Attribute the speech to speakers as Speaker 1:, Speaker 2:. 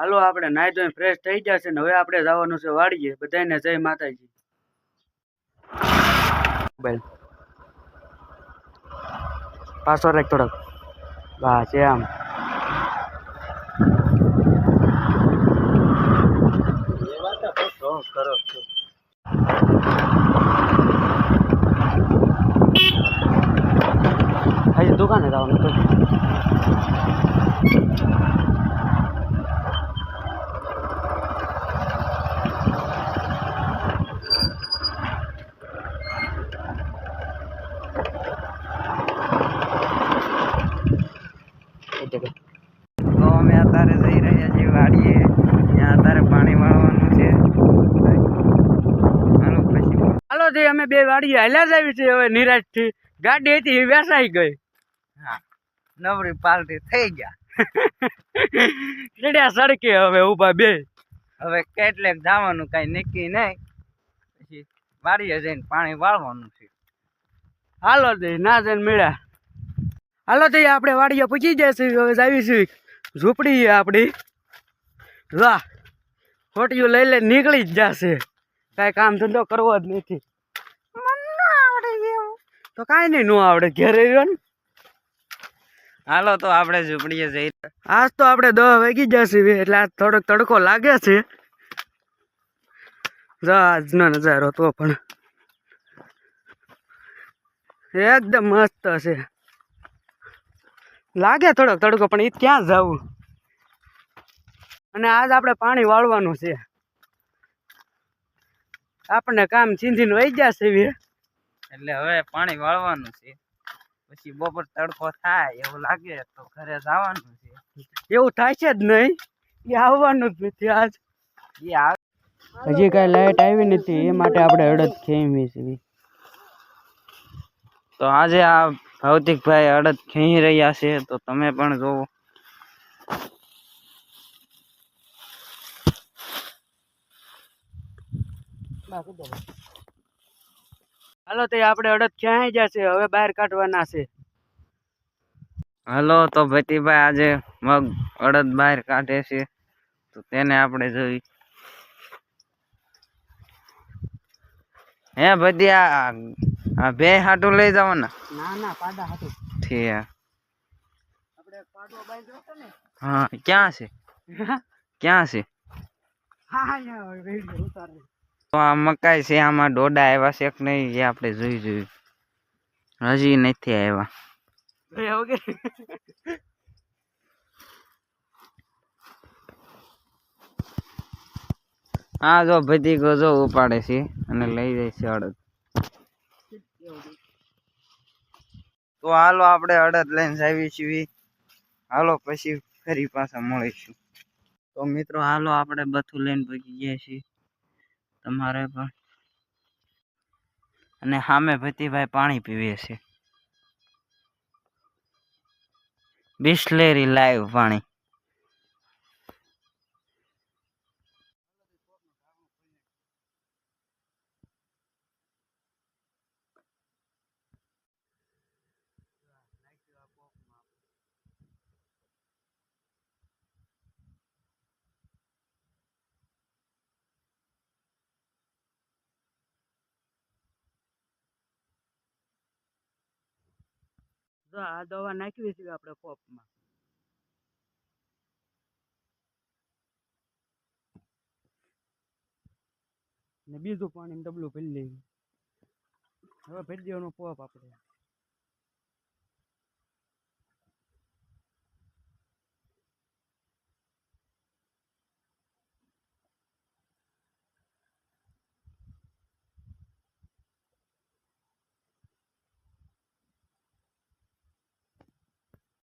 Speaker 1: હાલો, આપણે નાઈ ધોઈને ફ્રેશ થઈ જશે ને હવે આપણે જવાનું છે વાડીએ. બધાને જય માતાજી. મોબાઈલ પાછો રાખ થોડોક. છે આમ કરો દુકાને જવાનું તો
Speaker 2: તો અમે અત્યારે જઈ રહ્યા છીએ વાડીએ. ત્યાં અત્યારે પાણી વાળવાનું છે. હાલો પછી
Speaker 1: હાલો તે અમે બે વાડીએ હાલ્યા જ આવી છે હવે નિરાશથી. ગાડી હતી એ વેસાઈ ગઈ.
Speaker 2: હા નવરી પાલટી થઈ ગયા.
Speaker 1: ચડ્યા સડકે હવે ઊભા બે.
Speaker 2: હવે કેટલેક જવાનું કાંઈ નક્કી નહીં. પછી વાડીએ જઈને પાણી વાળવાનું છે.
Speaker 1: હાલો જઈ ના જઈને મળ્યા. હાલો તો આપણે વાડીએ પૂછી જઈશું હવે આવીશું ઝૂંપડી આપણી. વાહ ખોટીયું લઈ લઈ નીકળી જ જશે. કાંઈ કામ ધંધો કરવો જ નથી. તો કાંઈ નહીં ન આવડે ઘેરે રહ્યો ને.
Speaker 2: હાલો તો આપણે ઝૂંપડીએ જઈ
Speaker 1: આજ તો આપણે દહ વાગી જશે એટલે આજ થોડોક તડકો લાગે છે. જો આજનો નજારો તો પણ. એકદમ મસ્ત છે. લાગે થોડોક તડકો પણ એ ક્યાં જવું? અને આજ આપણે પાણી વાળવાનું છે. આપણને કામ ચીંધીને વહી જશે
Speaker 2: એટલે હવે પાણી વાળવાનું છે. પછી બપોર તડકો થાય એવું લાગે તો ઘરે જવાનું છે.
Speaker 1: એવું થાય છે જ નહીં. એ આવવાનું જ નથી આજ.
Speaker 2: એ
Speaker 1: હજી કાંઈ લાઈટ આવી નથી એ માટે આપણે અડદ ખેવી છે
Speaker 2: તો આજે આ ભૌતિકભાઈ અડદ ખેંચી રહ્યા છે, તો તમે પણ જોવો.
Speaker 1: હાલો, તે આપણે અડદ ક્યાંય જશે, હવે બહાર કાઢવાના છે.
Speaker 2: હલો, તો ભતીભાઈ આજે મગ અડદ બહાર કાઢે છે, તો તેને આપણે જોઈ. હે ભતી આ બે હાટું લઈ જવાના ના
Speaker 1: ના પાડા હતું
Speaker 2: ઠીક.
Speaker 1: આપણે પાડો બાંધ્યો તો ને.
Speaker 2: હા ક્યાં છે? ક્યાં છે?
Speaker 1: હા
Speaker 2: તો આ મકાઈ છે આમાં ડોડા આવ્યા છે કે નહીં જે આપણે જોઈ જોયું. હજી નથી આવ્યા. હા જો ભતીકો જો ઉપાડે છે અને લઈ જાય છે અડદ. તો હાલો આપણે અડદ લઈને જાવી છીએ. હાલો પછી ફરી પાછા મળીશું. તો મિત્રો હાલો આપણે બધું લઈને પહોંચી ગયા છીએ. તમારે પણ. અને સામે ભતીભાઈ પાણી પીવે છે. બિસ્લેરી લાઈવ પાણી.
Speaker 1: જો આ દવા નાખવી છે આપણે પોપમાં ને બીજું પાણી ડબલું ભરી લેવું. હવે ભરી દેવાનું પોપ આપણે.